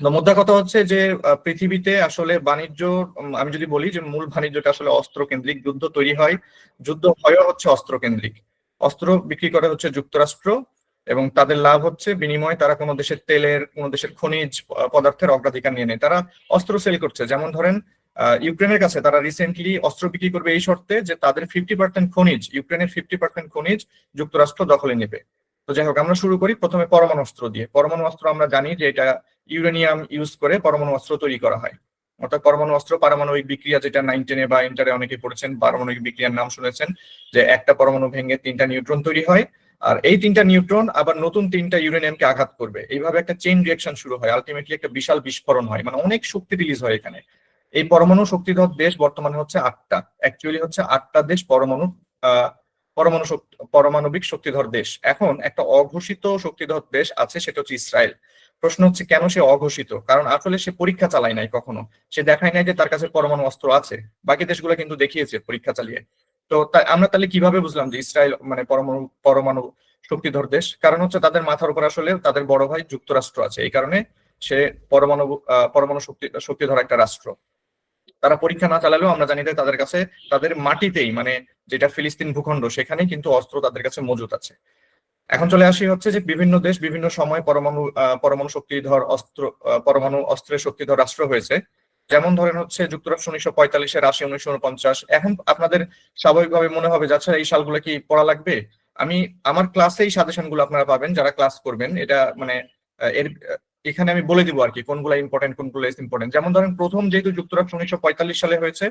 মোদ্দা কথা হচ্ছে যে পৃথিবীতে আসলে বাণিজ্য আমি যদি বলি যে মূল বাণিজ্যটা আসলে অস্ত্র কেন্দ্রিক যুদ্ধ তৈরি হয়। যুদ্ধ হয় হচ্ছে অস্ত্র কেন্দ্রিক অস্ত্র বিক্রি করে হচ্ছে যুক্তরাষ্ট্র এবং তাদের লাভ হচ্ছে বিনিময়ে তারা কোনো দেশের তেলের, কোনো দেশের খনিজ পদার্থের অগ্রাধিকার নিয়ে নেয়। তারা অস্ত্র সেল করছে। যেমন ধরেন ইউক্রেনের কাছে তারা রিসেন্টলি অস্ত্র বিক্রি করবে এই শর্তে যে তাদের ফিফটি পার্সেন্ট খনিজ, ইউক্রেনের ফিফটি পার্সেন্ট খনিজ যুক্তরাষ্ট্র দখলে নেবে। তো যাই হোক, আমরা শুরু করি প্রথমে পরমাণু অস্ত্র দিয়ে। পরমাণু অস্ত্র আমরা জানি যে এটা ইউরেনিয়াম ইউজ করে পরমাণু অস্ত্র তৈরি করা হয়। অর্থাৎ পরমাণু অস্ত্র পারমাণবিক বিক্রিয়া যেটা নাইন টেনে বা ইন্টারে অনেকে পড়েছেন, পারমাণবিক বিক্রিয়ার নাম শুনেছেন, যে একটা পরমাণু ভেঙে তিনটা নিউট্রন তৈরি হয়, আর এই তিনটা নিউট্রন আবার নতুন তিনটা ইউরেনিয়ামকে আঘাত করবে। এইভাবে একটা চেইন রিয়াকশন শুরু হয় আলটিমেটলি একটা বিশাল বিস্ফোরণ হয় মানে অনেক শক্তি রিলিজ হয় এখানে। এই পরমাণু শক্তিধর দেশ বর্তমানে হচ্ছে আটটা। অ্যাকচুয়ালি হচ্ছে আটটা দেশ পরমাণু পরমাণু পরমাণবিক শক্তিধর দেশ। এখন একটা অঘোষিত শক্তিধর দেশ আছে, সেটা হচ্ছে ইসরায়েল। প্রশ্ন হচ্ছে, কেন সে অঘোষিত? কারণ আসলে সে পরীক্ষা চালায় নাই কখনো। সে দেখায় নাই যে তার কাছে পরমাণু অস্ত্র আছে। বাকি দেশগুলো কিন্তু দেখিয়েছে পরীক্ষা চালিয়ে। তো আমরা তাহলে কীভাবে বুঝলাম যে ইসরায়েল মানে পরমাণু পরমাণু শক্তিধর দেশ? কারণ হচ্ছে তাদের মাথার উপর আসলে তাদের বড় ভাই যুক্তরাষ্ট্র আছে। এই কারণে সে পরমাণু পরমাণু শক্তি, শক্তিধর একটা রাষ্ট্র। তারা পরীক্ষা না চালালেও আমরা জানি তাদের কাছে, তাদের মাটিতেই মানে যেটা ফিলিস্তিন ভূখণ্ড সেখানে কিন্তু অস্ত্র তাদের কাছে মজুত আছে। এখন চলে আসি হচ্ছে যে বিভিন্ন দেশ বিভিন্ন সময় পরমাণু পরমাণু শক্তিধর অস্ত্র পরমাণু অস্ত্রের শক্তিধর রাষ্ট্র হয়েছে। যেমন ধরেন হচ্ছে যুক্তরাষ্ট্র উনিশশো পঁয়তাল্লিশের আশি উনিশশো উনপঞ্চাশ। এখন আপনাদের স্বাভাবিকভাবে মনে হবে যাচ্ছে এই সালগুলো কি পড়া লাগবে? আমি, আমার ক্লাসে এই সাজেশনগুলো আপনারা পাবেন, যারা ক্লাস করবেন। এটা মানে এর এখানে আমি বলে দিব আর কি কোনগুলো ইম্পর্টেন্ট কোনগুলো ইম্পর্টেন্ট যেমন ধরেন প্রথম যেহেতু যুক্তরাষ্ট্র উনিশশো পঁয়তাল্লিশ সালে হয়েছে,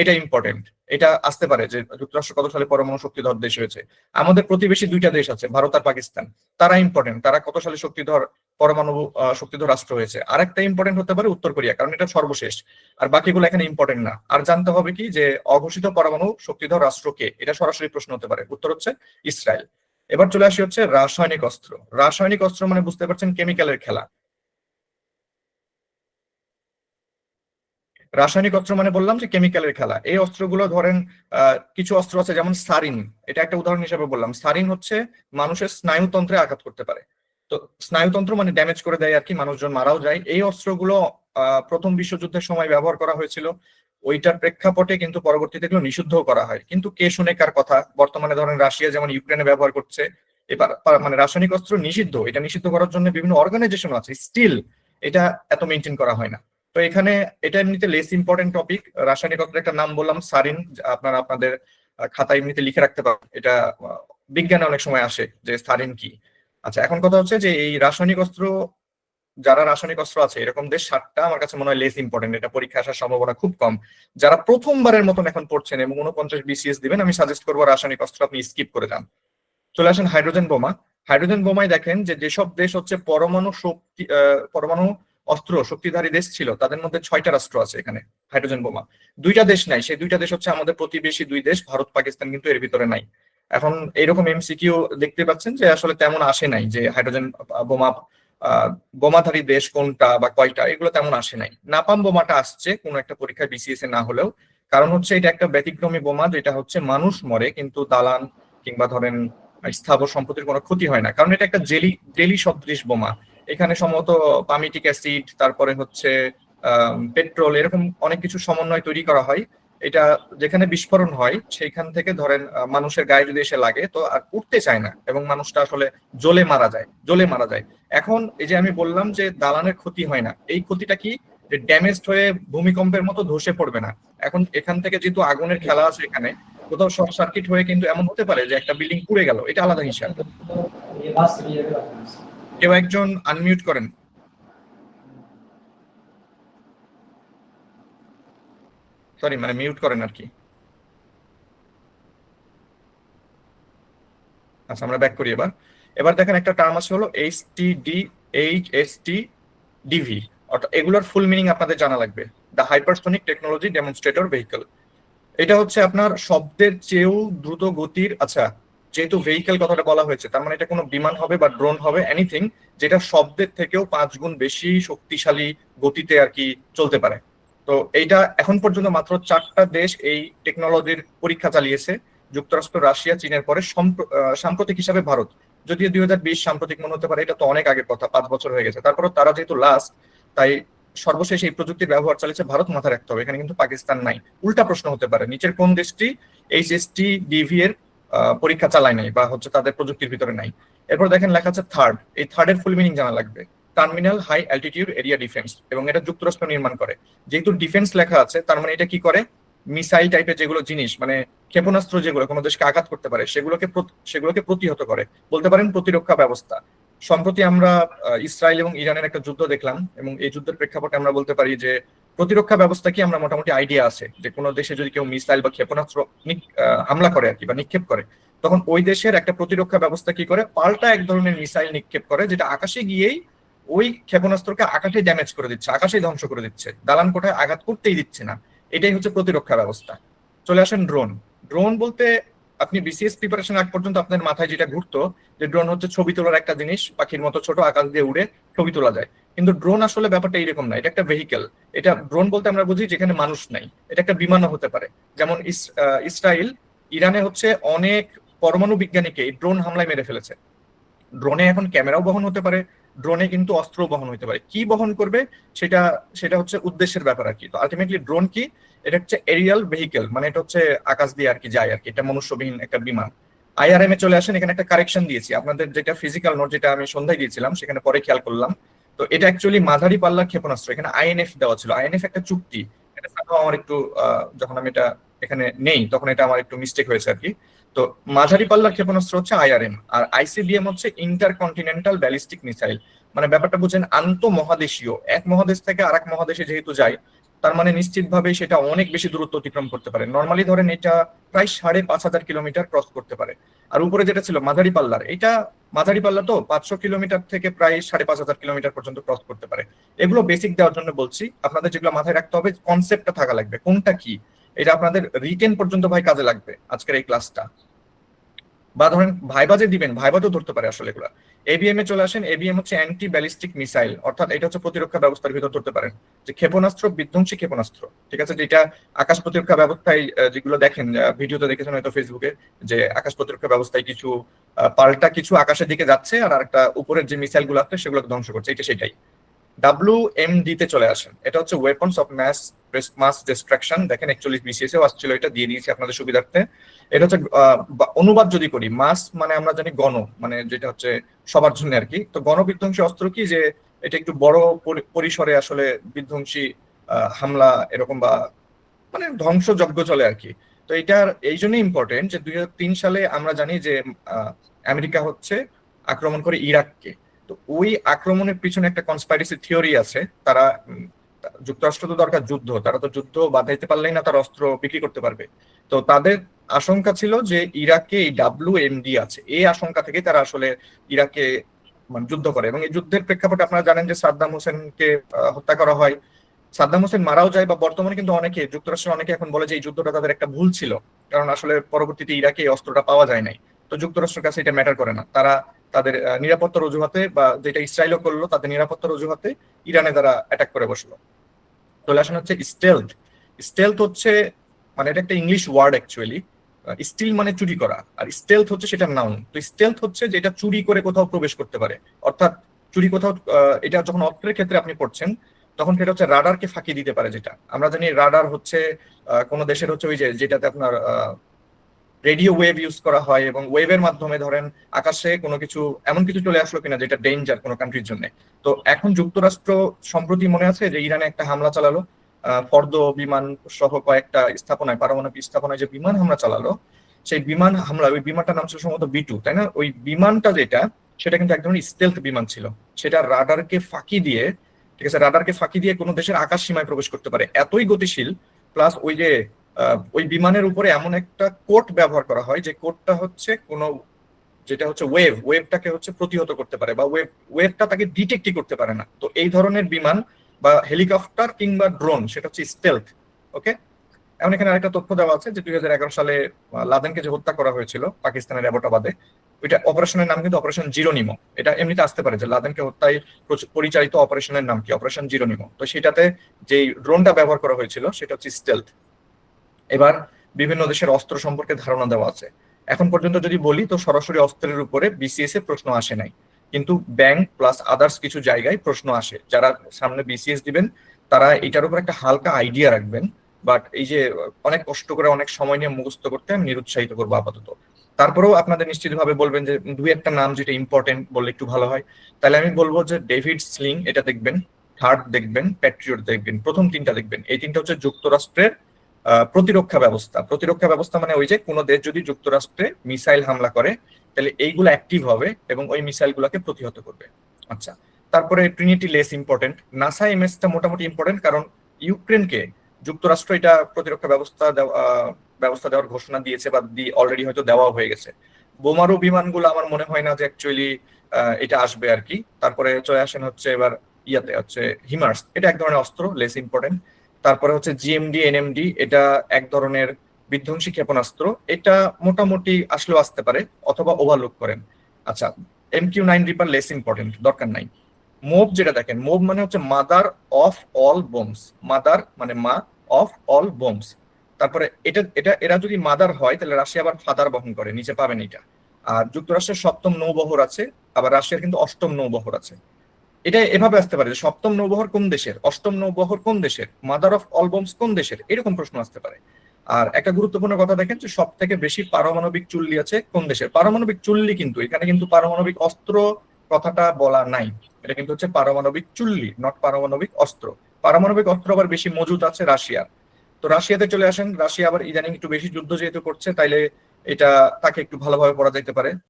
এটা ইম্পর্টেন্ট এটা আসতে পারে যে যুক্তরাষ্ট্র কত সালে পরমাণু শক্তিধর দেশ হয়েছে। আমাদের প্রতিবেশী দুইটা দেশ আছে, ভারত আর পাকিস্তান। তারা ইম্পর্টেন্ট তারা কত সালে শক্তিধর, পরমাণু শক্তিধর রাষ্ট্র হয়েছে। আর একটা ইম্পর্টেন্ট হতে পারে উত্তর কোরিয়া, কারণ এটা সর্বশেষ। আর বাকিগুলো এখানে ইম্পর্টেন্ট না। আর জানতে হবে কি যে অঘোষিত পরমাণু শক্তিধর রাষ্ট্রকে, এটা সরাসরি প্রশ্ন হতে পারে। উত্তর হচ্ছে ইসরায়েল। এবার চলে আসি হচ্ছে রাসায়নিক অস্ত্র। রাসায়নিক অস্ত্র মানে বুঝতে পারছেন কেমিক্যালের খেলা। রাসায়নিক অস্ত্র মানে বললাম যে কেমিক্যালের খেলা। এই অস্ত্রগুলো ধরেন কিছু অস্ত্র আছে যেমন সারিন। এটা একটা উদাহরণ হিসেবে বললাম। সারিন হচ্ছে মানুষের স্নায়ুতন্ত্রে আঘাত করতে পারে। তো স্নায়ুতন্ত্র মানে ড্যামেজ করে দেয় আর কি, মানুষজন মারাও যায়। এই অস্ত্রগুলো প্রথম বিশ্বযুদ্ধের সময় ব্যবহার করা হয়েছিল। ওইটার প্রেক্ষাপটে কিন্তু পরবর্তীতে এগুলো নিষিদ্ধ করা হয়। কিন্তু কে শুনে কার কথা? বর্তমানে ধরেন রাশিয়া যেমন ইউক্রেনে ব্যবহার করছে, এবার মানে রাসায়নিক অস্ত্র নিষিদ্ধ। এটা নিষিদ্ধ করার জন্য বিভিন্ন অর্গানাইজেশন আছে। স্টিল এটা এত মেনটেন করা হয় না। তো এখানে এটা এমনিতে লেস ইম্পর্টেন্ট টপিক রাসায়নিক অস্ত্রের একটা নাম বললাম, সারিন, আপনারা আপনাদের খাতা এমনিতে লিখে রাখতে পারেন এটা বিজ্ঞানে অনেক সময় আসে যে সারিন কি। আচ্ছা এখন কথা হচ্ছে যে এই রাসায়নিক অস্ত্র, যারা রাসায়নিক অস্ত্র আছে, এরকম দেশ সাতটা আমার কাছে মনে হয় লেস ইম্পর্টেন্ট এটা পরীক্ষা আসার সম্ভাবনা খুব কম। যারা প্রথমবারের মতন এখন পড়ছেন এবং উনপঞ্চাশ বিসিএস দিবেন, আমি সাজেস্ট করব রাসায়নিক অস্ত্র আপনি স্কিপ করে যান। চলে আসেন হাইড্রোজেন বোমা। হাইড্রোজেন বোমায় দেখেন যে যেসব দেশ হচ্ছে পরমাণু শক্তি পরমাণু অস্ত্র শক্তিধারী দেশ ছিল, তাদের মধ্যে ছয়টা রাষ্ট্র আছে এখানে, হাইড্রোজেন বোমা। দুইটা দেশ নাই, সেই দুইটা দেশ হচ্ছে আমাদের প্রতিবেশী দুই দেশ, ভারত, পাকিস্তান কিন্তু এর ভিতরে নাই। এখন এরকম এমসিকিউ দেখতে পাচ্ছেন যে আসলে তেমন আসে নাই যে হাইড্রোজেন বোমা বোমাধারী দেশ কোনটা বা কয়টা, এগুলো তেমন আসে নাই। নাপাম বোমাটা আসছে কোন একটা পরীক্ষায় বিসিএস এ না হলেও, কারণ হচ্ছে এটা একটা ব্যতিক্রমী বোমা যেটা হচ্ছে মানুষ মরে কিন্তু দালান কিংবা ধরেন স্থাবর সম্পত্তির কোনো ক্ষতি হয় না। কারণ এটা একটা জেলি জেলি সদৃশ বোমা। এখানে সম্ভবত পামিটিক অ্যাসিড তারপরে হচ্ছে পেট্রোল এরকম অনেক কিছু সমন্বয় তৈরি করা হয় এটা যেখানে বিস্ফোরণ হয় সেইখান থেকে ধরেন মানুষের গায়ে যদি এসে লাগে তো আর উঠতে চায় না এবং মানুষটা আসলে জ্বলে মারা যায় জ্বলে মারা যায় এখন এই যে আমি বললাম যে দালানের ক্ষতি হয় না এই ক্ষতিটা কি যে ড্যামেজড হয়ে ভূমিকম্পের মতো ধসে পড়বে না এখন এখান থেকে যেহেতু আগুনের খেলা আছে এখানে কোথাও শর্ট সার্কিট হয়ে কিন্তু এমন হতে পারে যে একটা বিল্ডিং পুড়ে গেল এটা আলাদা হিসাব কেউ একজন আনমিউট করেন। সরি মানে মিউট করেন আর কি। আচ্ছা আমরা ব্যাক করি এবার। এবার দেখেন একটা টার্ম আছে হলো H T D H S T DV অর্থাৎ এগুলোর ফুল মিনিং আপনাদের জানা লাগবে। The hypersonic technology demonstrator vehicle এটা হচ্ছে আপনার শব্দের চেয়েও দ্রুত গতির আচ্ছা যেহেতু ভেহিকেল কথাটা বলা হয়েছে, তার মানে এটা কোনো বিমান হবে বা ড্রোন হবে এনিথিং যেটা শব্দের থেকেও পাঁচ গুণ বেশি শক্তিশালী গতিতে আর কি চলতে পারে। তো এইটা এখন পর্যন্ত মাত্র চারটা দেশ এই টেকনোলজির পরীক্ষা চালিয়েছে, যুক্তরাষ্ট্র, রাশিয়া, চীনের পরে সাম্প্রতিক হিসাবে ভারত। যদিও দুই হাজার বিশ সাম্প্রতিক মনে হতে পারে, এটা তো অনেক আগের কথা, পাঁচ বছর হয়ে গেছে। তারপর তারা যেহেতু লাস্ট তাই সর্বশেষ এই প্রযুক্তির ব্যবহার চালিয়েছে, ভারত মাথা রাখতে হবে। এখানে কিন্তু পাকিস্তান নাই। উল্টা প্রশ্ন হতে পারে, নিচের কোন দেশটি এইচএসটি ডিভি এর পরীক্ষা চালায় নাই বা হচ্ছে তাদের প্রযুক্তির ভিতরে নাই। এরপর দেখেন লেখা আছে থার্ড এই থার্ডের ফুল মিনিং জানা লাগবে। Terminal high altitude area defence এবং এটা যুক্তরাষ্ট্র নির্মাণ করে। যেহেতু ডিফেন্স লেখা আছে, তার মানে এটা কি করে? মিসাইল টাইপের যেগুলো জিনিস মানে ক্ষেপণাস্ত্র যেগুলো কোনো দেশকে আঘাত করতে পারে, সেগুলোকে সেগুলোকে প্রতিহত করে। বলতে পারেন প্রতিরক্ষা ব্যবস্থা। সম্প্রতি আমরা ইসরায়েল এবং ইরানের একটা যুদ্ধ দেখলাম এবং এই যুদ্ধের প্রেক্ষাপটে আমরা বলতে পারি যে প্রতিরক্ষা ব্যবস্থা কি আমরা মোটামুটি আইডিয়া আছে? যে কোনো দেশে যদি কেউ মিসাইল বা ক্ষেপণাস্ত্র হামলা করে আর কি বা নিক্ষেপ করে, তখন ওই দেশের একটা প্রতিরক্ষা ব্যবস্থা কি করে? পাল্টা এক ধরনের মিসাইল নিক্ষেপ করে, যেটা আকাশে গিয়েই ওই ক্ষেপণাস্ত্রকে আকাশে ড্যামেজ করে দিচ্ছে আকাশেই ধ্বংস করে দিচ্ছে। দালান কোঠায় আঘাত করতেই দিচ্ছে না। এটাই হচ্ছে প্রতিরক্ষা ব্যবস্থা। চলে আসেন ড্রোন ড্রোন বলতে আপনি বিসিএস প্রিপারেশন আগ পর্যন্ত আপনার মাথায় যেটা ঘুরতো, যে ড্রোন হচ্ছে ছবি তোলার একটা জিনিস, পাখির মতো ছোট আকাশ দিয়ে উড়ে ছবি তোলা যায়। কিন্তু ড্রোন আসলে ব্যাপারটা এইরকম না, এটা একটা ভেহিকেল এটা ড্রোন বলতে আমরা বুঝি যেখানে মানুষ নাই, এটা একটা বিমানও হতে পারে। যেমন ইসরায়েল, ইরানে হচ্ছে অনেক পরমাণু বিজ্ঞানীকে ড্রোন হামলায় মেরে ফেলেছে। ড্রোনে এখন ক্যামেরাও বহন হতে পারে ড্রোনে কিন্তু অস্ত্র বহন হতে পারে। কি বহন করবে সেটা সেটা হচ্ছে উদ্দেশ্যের ব্যাপার আর কি। তো আলটিমেটলি ড্রোন কি? এটা হচ্ছে এরিয়াল ভেহিকেল মানে এটা হচ্ছে আকাশ দিয়ে আর কি যায় আর কি, এটা মনুষ্যবিহীন একটা বিমান। আইআরএম এ চলে আসেন, এখানে একটা কারেকশন দিয়েছি। আপনাদের যেটা ফিজিক্যাল নোট যেটা আমি সন্ধ্যায় দিয়েছিলাম, সেখানে পরে খেয়াল করলাম। তো এটা অ্যাকচুয়ালি মাঝারি পাল্লার ক্ষেপণাস্ত্র, এখানে আইএনএফ দেওয়া ছিল। আইএনএফ একটা চুক্তি, এটা আমার একটু যখন আমি এটা এখানে নেই, তখন এটা আমার একটু মিস্টেক হয়েছে আর কি। তো মাঝারি পাল্লার ক্ষেপণাস্ত্র হচ্ছে আইআরএম আর আইসিবিএম হচ্ছে ইন্টারকন্টিনেন্টাল ব্যালিস্টিক মিসাইল মানে ব্যাপারটা বুঝেন আন্ত মহাদেশীয় এক মহাদেশ থেকে আর এক মহাদেশে যেহেতু যায়, তার মানে নিশ্চিতভাবে সেটা অনেক বেশি দূরত্ব অতিক্রম করতে পারে। নর্মালি ধরেন এটা প্রায় সাড়ে পাঁচ হাজার কিলোমিটার ক্রস করতে পারে। আর উপরে যেটা ছিল মাঝারি পাল্লার, এটা মাঝারি পাল্লা তো পাঁচশো কিলোমিটার থেকে প্রায় সাড়ে পাঁচ হাজার কিলোমিটার পর্যন্ত ক্রস করতে পারে। এগুলো বেসিক দেওয়ার জন্য বলছি, আপনাদের যেগুলো মাথায় রাখতে হবে কনসেপ্টটা থাকা লাগবে। কোনটা কি? এটা আপনাদের রিটেন পর্যন্ত ভাই কাজে লাগবে আজকের এই ক্লাসটা বা ধরেন ভাইবা যে দিবেন ভাইবা তো ধরতে পারে আসলে এগুলো। এবিএম এ চলে আসেন এবিএম হচ্ছে অ্যান্টি ব্যালিস্টিক মিসাইল অর্থাৎ এটা হচ্ছে প্রতিরক্ষা ব্যবস্থার ভিতর ধরতে পারেন। যে ক্ষেপণাস্ত্র, বিধ্বংসী ক্ষেপণাস্ত্র, ঠিক আছে? যেটা আকাশ প্রতিরক্ষা ব্যবস্থায় যেগুলো দেখেন ভিডিওতে দেখেছেন হয়তো ফেসবুকে যে আকাশ প্রতিরক্ষা ব্যবস্থায় কিছু পাল্টা কিছু আকাশের দিকে যাচ্ছে আর একটা উপরের যে মিসাইলগুলো আছে, সেগুলোকে ধ্বংস করছে। এটা সেটাই। ডাব্লিউ এম তে চলে আসেন। এটা হচ্ছে weapons of mass mass destruction দেখেন একচল্লিশ বিসিএস এও আসছিল এটা, দিয়ে দিয়েছি আপনাদের সুবিধার্থে। এটা হচ্ছে অনুবাদ যদি করি মাস মানে আমরা জানি গণ মানে যেটা হচ্ছে সবার জন্য আর কি। তো গণবিধ্বংসী অস্ত্র কি যে এটা একটু বড় পরিসরে আসলে বিধ্বংসী হামলা এরকম বা মানে ধ্বংসযজ্ঞ চলে আর কি। তো এটার, এই জন্যই ইম্পর্টেন্ট যে দুই হাজার তিন সালে আমরা জানি যে আমেরিকা হচ্ছে আক্রমণ করে ইরাককে। তো ওই আক্রমণের পিছনে একটা কনস্পাইরেসি থিওরি আছে। তারা, যুক্তরাষ্ট্র তো দরকার যুদ্ধ, তারা তো যুদ্ধ বাধাইতে পারলেই না তার অস্ত্র বিক্রি করতে পারবে। তো তাদের আশঙ্কা ছিল যে ইরাকে এই ডাব্লিউ এমডি আছে, এই আশঙ্কা থেকে তারা আসলে ইরাকে মানে যুদ্ধ করে। এবং এই যুদ্ধের প্রেক্ষাপটে আপনারা জানেন যে সাদ্দাম হোসেনকে হত্যা করা হয়। সাদ্দাম হোসেন মারাও যায় বা বর্তমানে কিন্তু অনেকে, যুক্তরাষ্ট্রের অনেকে এখন বলে যে এই যুদ্ধটা তাদের একটা ভুল ছিল। কারণ আসলে পরবর্তীতে ইরাকে এই অস্ত্রটা পাওয়া যায় নাই। তো যুক্তরাষ্ট্রের কাছে এটা ম্যাটার করে না। তারা তাদের নিরাপত্তার অজুহাতে বা যেটা ইসরায়েলও করল তাদের নিরাপত্তার অজুহাতে ইরানে তারা অ্যাটাক করে বসল। চলে আসেন হচ্ছে স্টেলথ স্টেলথ হচ্ছে মানে এটা একটা ইংলিশ ওয়ার্ড অ্যাকচুয়ালি স্টিল মানে চুরি করা। আর স্টেলথ হচ্ছে সেটা নাউন তো স্টেলথ হচ্ছে যেটা চুরি করে কোথাও প্রবেশ করতে পারে। অর্থাৎ চুরি কোথাও এটা যখন অস্ত্রের ক্ষেত্রে আপনি পড়ছেন, তখন সেটা হচ্ছে রাডারকে ফাঁকি দিতে পারে যেটা। আমরা জানি রাডার হচ্ছে কোনো দেশের হচ্ছে ওই যে, যেটাতে আপনার রেডিও ওয়েভ ইউজ করা হয় এবং ওয়েভের মাধ্যমে ধরেন আকাশে কোনো কিছু, এমন কিছু চলে আসলো কিনা যেটা ডেঞ্জার কোনো কান্ট্রির জন্য। তো এখন যুক্তরাষ্ট্র সম্প্রতি মনে আছে যে ইরানে একটা হামলা চালালো ফর্দ বিমান সহ কয়েকটা স্থাপনায়, পারমাণবিক স্থাপনায় যে বিমান হামলা চালালো, সেই বিমান হামলা, ওই বিমানটার নাম ছিল সম্ভবত বিটু তাই না? ওই বিমানটা যেটা, সেটা কিন্তু এক ধরনের স্টেলথ বিমান ছিল। সেটা রাডারকে ফাঁকি দিয়ে, ঠিক আছে, রাডারকে ফাঁকি দিয়ে কোনো দেশের আকাশ সীমায় প্রবেশ করতে পারে। এতই গতিশীল প্লাস ওই যে ওই বিমানের উপরে এমন একটা কোট ব্যবহার করা হয়, যে কোটটা হচ্ছে কোনো, যেটা হচ্ছে ওয়েভ, ওয়েভটাকে হচ্ছে প্রতিহত করতে পারে বা ওয়েভ, ওয়েভটা তাকে ডিটেক্টই করতে পারে না। তো এই ধরনের বিমান বা হেলিকপ্টার কিংবা ড্রোন, সেটা হচ্ছে স্টেলথ ওকে এমন এখানে আরেকটা তথ্য দেওয়া আছে যে দুই হাজার এগারো সালে লাদেনকে যে হত্যা করা হয়েছিল পাকিস্তানের অ্যাবোটাবাদে, ওইটা অপারেশনের নাম কিন্তু অপারেশন জিরোনিমো। এটা এমনিতে আসতে পারে যে লাদেনকে হত্যায় প্রচ- পরিচালিত অপারেশনের নাম কি? Operation Geronimo. তো সেটাতে যে ড্রোনটা ব্যবহার করা হয়েছিল, সেটা হচ্ছে স্টেলথ এবার বিভিন্ন দেশের অস্ত্র সম্পর্কে ধারণা দেওয়া আছে। এখন পর্যন্ত যদি বলি, তো সরাসরি অস্ত্রের উপরে বিসিএস এ প্রশ্ন আসে নাই। কিন্তু ব্যাংক প্লাস আদার্স কিছু জায়গায় প্রশ্ন আসে। যারা সামনে বিসিএস দিবেন, তারা এটার উপর একটা হালকা আইডিয়া রাখবেন। বাট এই যে অনেক কষ্ট করে, অনেক সময় নিয়ে মুখস্থ করতে আমি নিরুৎসাহিত করব আপাতত। তারপরেও আপনাদের নিশ্চিতভাবে বলবেন যে দুই একটা নাম যেটা ইম্পর্টেন্ট বললে একটু ভালো হয়। তাহলে আমি বলব যে ডেভিড স্লিং এটা দেখবেন। থার্ড দেখবেন প্যাট্রিয়ট দেখবেন। প্রথম তিনটা দেখবেন। এই তিনটা হচ্ছে যুক্তরাষ্ট্রের প্রতিরক্ষা ব্যবস্থা। প্রতিরক্ষা ব্যবস্থা মানে ওই যে কোনো দেশ যদি যুক্তরাষ্ট্রে মিসাইল হামলা করে, তাহলে এইগুলো অ্যাক্টিভ হবে এবং ওই মিসাইল গুলাকে প্রতিহত করবে। আচ্ছা তারপরে ট্রিনিটি লেস ইম্পর্টেন্ট নাসা এমএসটা মোটামুটি ইম্পর্টেন্ট কারণ ইউক্রেনকে যুক্তরাষ্ট্র এটা প্রতিরক্ষা ব্যবস্থা ব্যবস্থা দেওয়ার ঘোষণা দিয়েছে বা অলরেডি হয়তো দেওয়া হয়ে গেছে। বোমারু বিমানগুলো আমার মনে হয় না যে অ্যাকচুয়ালি এটা আসবে আর কি। তারপরে চলে আসেন হচ্ছে এবার ইয়াতে, হচ্ছে হিমার্স এটা এক ধরনের অস্ত্র লেস ইম্পর্টেন্ট তারপরে হচ্ছে জিএমডি এনএমডি এটা এক ধরনের বিধ্বংসী ক্ষেপণাস্ত্র। এটা মোটামুটি আসলেও আসতে পারে অথবা ওভারলুক করেন। আচ্ছা M Q nine Reaper less important দরকার নাই। মোব যেটা দেখেন মোব মানে হচ্ছে mother of all bombs mother মানে মা অফ অল বোমস তারপরে এটা এটা, এরা যদি মাদার হয়, তাহলে রাশিয়া আবার ফাদার বহন করে, নিচে পাবেন এটা। আর যুক্তরাষ্ট্রের সপ্তম নৌবহর আছে, আবার রাশিয়ার কিন্তু অষ্টম নৌবহর আছে। এটা এভাবে আসতে পারে সপ্তম নৌবহর কোন দেশের? অষ্টম নৌবহর কোন দেশের? মাদার অফ অলবমস কোন দেশের? এরকম প্রশ্ন আসতে পারে। আর একটা গুরুত্বপূর্ণ কথা দেখেন যে সব থেকে বেশি পারমাণবিক চুল্লি আছে কোন দেশের? পারমাণবিক চুল্লি কিন্তু, এখানে কিন্তু পারমাণবিক অস্ত্র কথাটা বলা নাই। এটা কিন্তু হচ্ছে পারমাণবিক চুল্লি নট পারমাণবিক অস্ত্র। পারমাণবিক অস্ত্র আবার বেশি মজুদ আছে রাশিয়ার। তো রাশিয়াতে চলে আসেন, রাশিয়া আবার ইদানিং একটু বেশি যুদ্ধ যেহেতু করছে, তাইলে এটা তাকে একটু ভালোভাবে পড়া যেতে পারে